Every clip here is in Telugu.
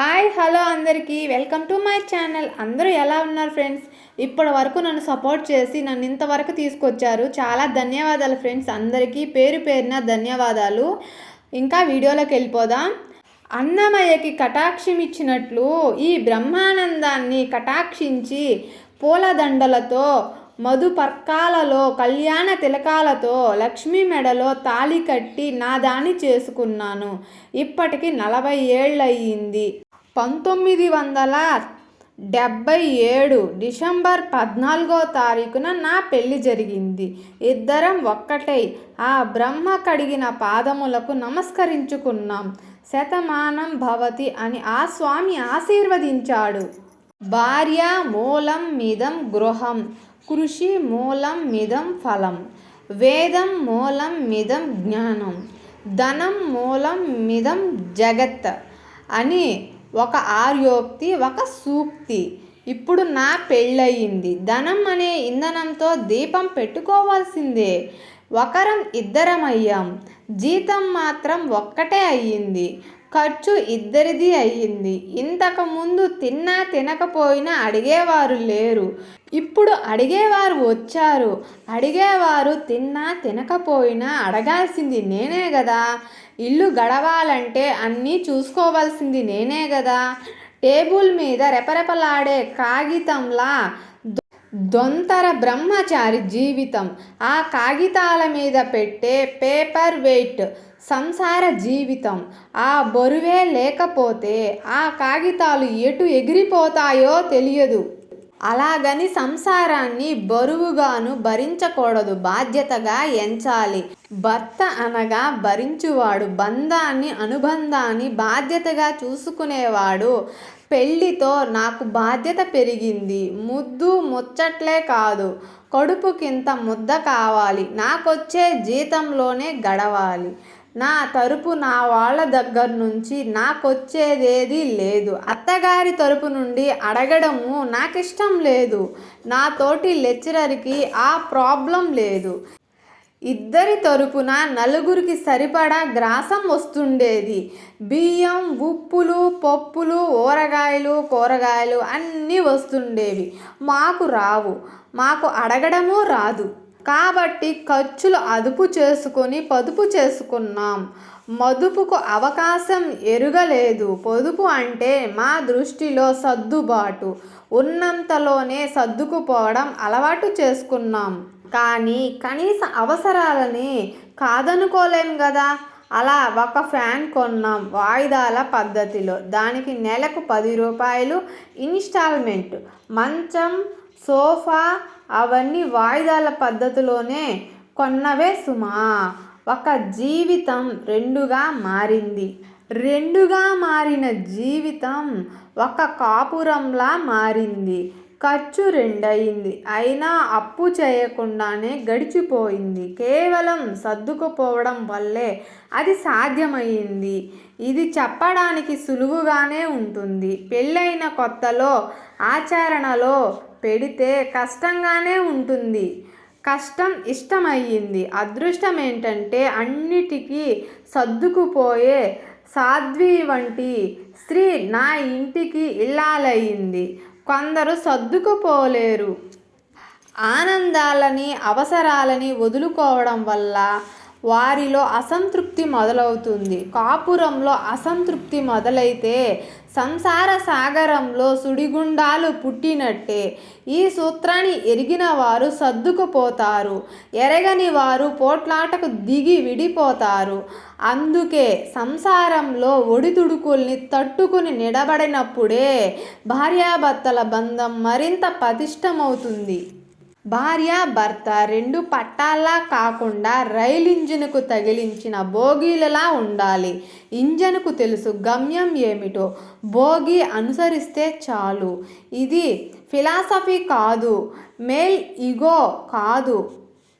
హాయ్ హలో అందరికీ. Welcome to my channel. అందరూ ఎలా ఉన్నారు ఫ్రెండ్స్? ఇప్పటి వరకు నన్ను సపోర్ట్ చేసి నన్ను ఇంతవరకు తీసుకొచ్చారు. చాలా ధన్యవాదాలు ఫ్రెండ్స్. అందరికీ పేరు పేరున ధన్యవాదాలు. ఇంకా వీడియోలోకి వెళ్ళిపోదాం. అన్నమయ్యకి కటాక్షం ఇచ్చినట్లు ఈ బ్రహ్మానందాన్ని కటాక్షించి పూలదండలతో మధుపర్కాలలో కళ్యాణ తిలకాలతో లక్ష్మీ మెడలో తాళి కట్టి నా దాని చేసుకున్నాను. ఇప్పటికి నలభై ఏళ్ళయ్యింది పంతొమ్మిది వందల డెబ్బై ఏడు డిసెంబర్ పద్నాలుగో తారీఖున నా పెళ్ళి జరిగింది. ఇద్దరం ఒక్కటై ఆ బ్రహ్మ కడిగిన పాదములకు నమస్కరించుకున్నాం. శతమానం భవతి అని ఆ స్వామి ఆశీర్వదించాడు. భార్య మూలం మిదం గృహం కృషి మూలం మిదం ఫలం వేదం మూలం మిదం జ్ఞానం ధనం మూలం మిదం జగత్ అని ఒక ఆర్యోక్తి ఒక సూక్తి. ఇప్పుడు నా పెళ్ళయింది. ధనం అనే ఇంధనంతో దీపం పెట్టుకోవాల్సిందే. ఒకరం ఇద్దరమయ్యాం. జీతం మాత్రం ఒక్కటే అయ్యింది. ఖర్చు ఇద్దరిది అయ్యింది. ఇంతకుముందు తిన్నా తినకపోయినా అడిగేవారు లేరు. ఇప్పుడు అడిగేవారు వచ్చారు. అడిగేవారు తిన్నా తినకపోయినా అడగాల్సింది నేనే కదా ఇల్లు గడవాలంటే అన్నీ చూసుకోవాల్సింది నేనే కదా టేబుల్ మీద రెపరెపలాడే కాగితంలా దొంతర బ్రహ్మచారి జీవితం. ఆ కాగితాల మీద పెట్టే పేపర్ వెయిట్ సంసార జీవితం. ఆ బరువే లేకపోతే ఆ కాగితాలు ఎటు ఎగిరిపోతాయో తెలియదు. అలాగని సంసారాన్ని బరువుగాను భరించకూడదు బాధ్యతగా ఎంచాలి. భర్త అనగా భరించువాడు బంధాన్ని అనుబంధాన్ని బాధ్యతగా చూసుకునేవాడు. పెళ్ళితో నాకు బాధ్యత పెరిగింది ముద్దు ముచ్చట్లే కాదు కడుపుకింత ముద్ద కావాలి నాకొచ్చే జీతంలోనే గడవాలి. నా తరపు నా వాళ్ళ దగ్గర నుంచి నాకొచ్చేదేది లేదు. అత్తగారి తరపు నుండి అడగడము నాకు ఇష్టం లేదు. నా తోటి లెక్చరర్కి ఆ ప్రాబ్లం లేదు. ఇద్దరి తరపున నలుగురికి సరిపడా గ్రాసం వస్తుండేది. బియ్యం ఉప్పులు పప్పులు ఊరగాయలు కూరగాయలు అన్నీ వస్తుండేవి. మాకు రావు. మాకు అడగడము రాదు. కాబట్టి ఖర్చులు అదుపు చేసుకొని పొదుపు చేసుకున్నాం. మదుపుకు అవకాశం ఎరుగలేదు. పొదుపు అంటే మా దృష్టిలో సర్దుబాటు. ఉన్నంతలోనే సర్దుకుపోవడం అలవాటు చేసుకున్నాం. కానీ కనీస అవసరాలని కాదనుకోలేం కదా అలా ఒక ఫ్యాన్ కొన్నాం వాయిదాల పద్ధతిలో. దానికి నెలకు పది రూపాయలు ఇన్స్టాల్మెంట్. మంచం సోఫా అవన్నీ వాయిదాల పద్ధతిలోనే కొన్నవే సుమా. ఒక జీవితం రెండుగా మారింది. రెండుగా మారిన జీవితం ఒక కాపురంలా మారింది. ఖర్చు రెండయింది. అయినా అప్పు చేయకుండానే గడిచిపోయింది. కేవలం సర్దుకుపోవడం వల్లే అది సాధ్యమైంది ఇది చెప్పడానికి సులువుగానే ఉంటుంది. పెళ్ళైన కొత్తలో ఆచరణలో పెడితే కష్టంగానే ఉంటుంది. కష్టం ఇష్టమయ్యింది. అదృష్టం ఏంటంటే అన్నిటికీ సర్దుకుపోయే సాధ్వి వంటి స్త్రీ నా ఇంటికి ఇల్లాలయ్యింది. కొందరు సర్దుకుపోలేరు. ఆనందాలని అవసరాలని వదులుకోవడం వల్ల వారిలో అసంతృప్తి మొదలవుతుంది. కాపురంలో అసంతృప్తి మొదలైతే సంసార సాగరంలో సుడిగుండాలు పుట్టినట్టే. ఈ సూత్రాన్ని ఎరిగిన వారు సర్దుకుపోతారు. ఎరగని వారు పోట్లాటకు దిగి విడిపోతారు. అందుకే సంసారంలో ఒడిదుడుకుల్ని తట్టుకుని నిలబడినప్పుడే భార్యాభర్తల బంధం మరింత పతిష్టమవుతుంది భార్య భర్త రెండు పట్టాల్లా కాకుండా రైలు ఇంజిన్కు తగిలించిన బోగీలలా ఉండాలి. ఇంజన్కు తెలుసు గమ్యం ఏమిటో. భోగి అనుసరిస్తే చాలు. ఇది ఫిలాసఫీ కాదు. మేల్ ఇగో కాదు.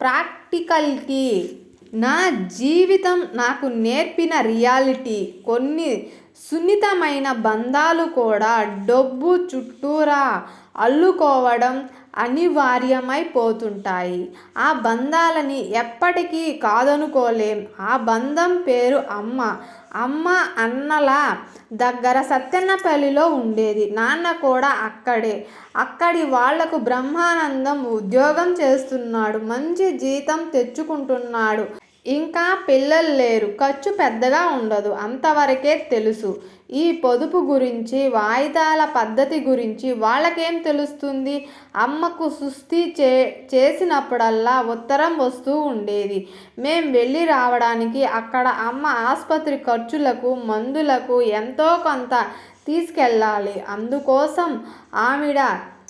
ప్రాక్టికల్కి నా జీవితం నాకు నేర్పిన రియాలిటీ. కొన్ని సున్నితమైన బంధాలు కూడా డబ్బు చుట్టూరా అల్లుకోవడం అనివార్యమైపోతుంటాయి ఆ బంధాలని ఎప్పటికీ కాదనుకోలేం. ఆ బంధం పేరు అమ్మ. అమ్మ అన్నల దగ్గర సత్యన్నపల్లిలో ఉండేది. నాన్న కూడా అక్కడే. అక్కడి వాళ్ళకు బ్రహ్మానందం ఉద్యోగం చేస్తున్నాడు. మంచి జీతం తెచ్చుకుంటున్నాడు. ఇంకా పిల్లలు లేరు. ఖర్చు పెద్దగా ఉండదు. అంతవరకే తెలుసు. ఈ పొదుపు గురించి వాయిదాల పద్ధతి గురించి వాళ్ళకేం తెలుస్తుంది? అమ్మకు సుస్థి చే చేసినప్పుడల్లా ఉత్తరం వస్తూ ఉండేది. మేం వెళ్ళి రావడానికి అక్కడ అమ్మ ఆసుపత్రి ఖర్చులకు మందులకు ఎంతో కొంత తీసుకెళ్ళాలి. అందుకోసం ఆవిడ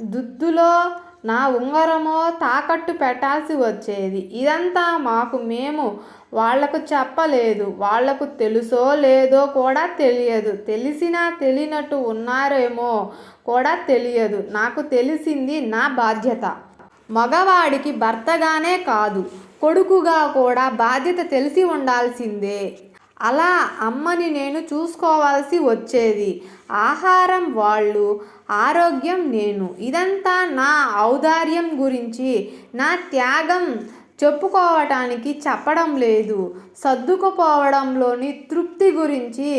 దుద్దులో నా ఉంగరమో తాకట్టు పెట్టాల్సి వచ్చేది. ఇదంతా మాకు మేము వాళ్ళకు చెప్పలేదు. వాళ్ళకు తెలుసో లేదో కూడా తెలియదు. తెలిసినా తెలియనట్టు ఉన్నారేమో కూడా తెలియదు. నాకు తెలిసింది నా బాధ్యత. మగవాడికి భర్తగానే కాదు కొడుకుగా కూడా బాధ్యత తెలిసి ఉండాల్సిందే. అలా అమ్మని నేను చూసుకోవాల్సి వచ్చేది. ఆహారం వాళ్ళు ఆరోగ్యం నేను. ఇదంతా నా ఔదార్యం గురించి నా త్యాగం చెప్పుకోవటానికి చెప్పడం లేదు. సర్దుకుపోవడంలోని తృప్తి గురించి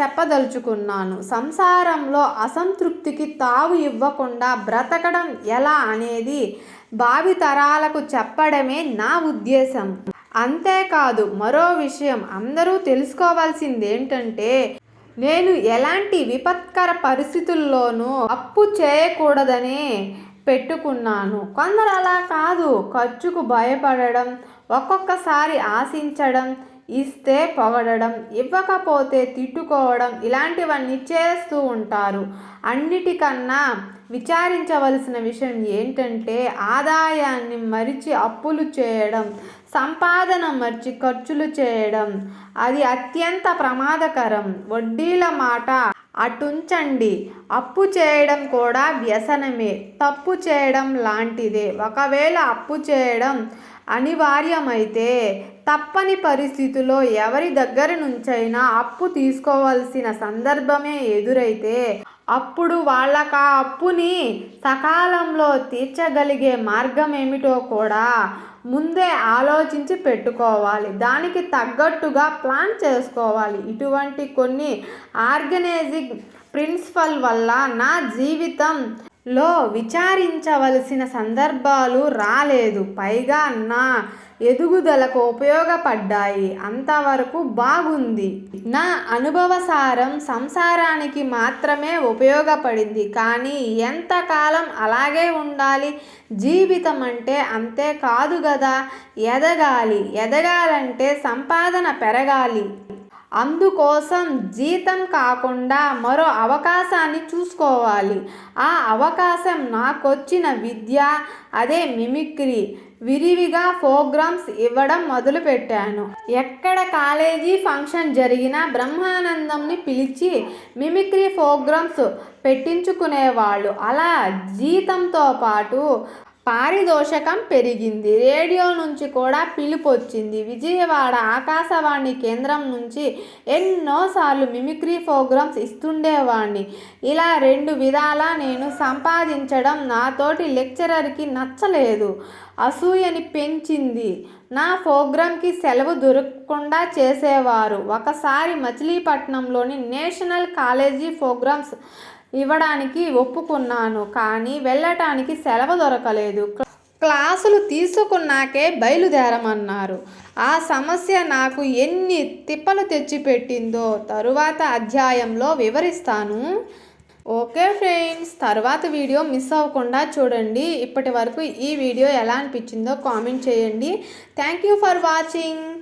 చెప్పదలుచుకున్నాను. సంసారంలో అసంతృప్తికి తావు ఇవ్వకుండా బ్రతకడం ఎలా అనేది భావితరాలకు చెప్పడమే నా ఉద్దేశం. అంతేకాదు మరో విషయం అందరూ తెలుసుకోవాల్సింది ఏంటంటే నేను ఎలాంటి విపత్కర పరిస్థితుల్లోనూ అప్పు చేయకూడదని పెట్టుకున్నాను. కొందరు అలా కాదు. ఖర్చుకు భయపడడం ఒక్కొక్కసారి ఆశించడం ఇస్తే పొగడడం ఇవ్వకపోతే తిట్టుకోవడం ఇలాంటివన్నీ చేస్తూ ఉంటారు. అన్నిటికన్నా విచారించవలసిన విషయం ఏంటంటే ఆదాయాన్ని మరిచి అప్పులు చేయడం సంపాదన మర్చి ఖర్చులు చేయడం అది అత్యంత ప్రమాదకరం. వడ్డీల మాట అటుంచండి. అప్పు చేయడం కూడా వ్యసనమే. తప్పు చేయడం లాంటిదే. ఒకవేళ అప్పు చేయడం అనివార్యమైతే తప్పని పరిస్థితిలో ఎవరి దగ్గర నుంచైనా అప్పు తీసుకోవాల్సిన సందర్భమే ఎదురైతే అప్పుడు వాళ్ళకు ఆ అప్పుని సకాలంలో తీర్చగలిగే మార్గం ఏమిటో కూడా ముందే ఆలోచించి పెట్టుకోవాలి. దానికి తగ్గట్టుగా ప్లాన్ చేసుకోవాలి. ఇటువంటి కొన్ని ఆర్గనైజింగ్ ప్రిన్సిపల్ వల్ల నా జీవితం లో విచారించవలసిన సందర్భాలు రాలేదు. పైగా నా ఎదుగుదలకు ఉపయోగపడ్డాయి. అంతవరకు బాగుంది. నా అనుభవసారం సంసారానికి మాత్రమే ఉపయోగపడింది. కానీ ఎంతకాలం అలాగే ఉండాలి? జీవితం అంటే అంతే కాదు కదా ఎదగాలి. ఎదగాలంటే సంపాదన పెరగాలి. అందుకోసం జీతం కాకుండా మరో అవకాశాన్ని చూసుకోవాలి. ఆ అవకాశం నాకొచ్చిన విద్య అదే మిమిక్రీ విరివిగా ప్రోగ్రామ్స్ ఇవ్వడం మొదలుపెట్టాను. ఎక్కడ కాలేజీ ఫంక్షన్ జరిగినా బ్రహ్మానందంని పిలిచి మిమిక్రీ ప్రోగ్రామ్స్ పెట్టించుకునేవాళ్ళు. అలా జీతంతో పాటు పారితోషకం పెరిగింది. రేడియో నుంచి కూడా పిలుపు వచ్చింది విజయవాడ ఆకాశవాణి కేంద్రం నుంచి ఎన్నోసార్లు మిమిక్రీ ప్రోగ్రామ్స్ ఇస్తుండేవాడిని ఇలా రెండు విధాలా నేను సంపాదించడం నాతోటి లెక్చరర్కి నచ్చలేదు. అసూయని పెంచింది. నా ప్రోగ్రాంకి సెలవు దొరకకుండా చేసేవారు. ఒకసారి మచిలీపట్నంలోని నేషనల్ కాలేజీ ప్రోగ్రామ్స్ ఇవ్వడానికి ఒప్పుకున్నాను కానీ వెళ్ళటానికి సెలవు దొరకలేదు. క్లాసులు తీసుకున్నాకే బయలుదేరమన్నారు. ఆ సమస్య నాకు ఎన్ని తిప్పలు తెచ్చిపెట్టిందో తరువాత అధ్యాయంలో వివరిస్తాను. ఓకే ఫ్రెండ్స్ తర్వాత వీడియో మిస్ అవ్వకుండా చూడండి. ఇప్పటి వరకు ఈ వీడియో ఎలా అనిపించిందో కామెంట్ చేయండి. Thank you for watching.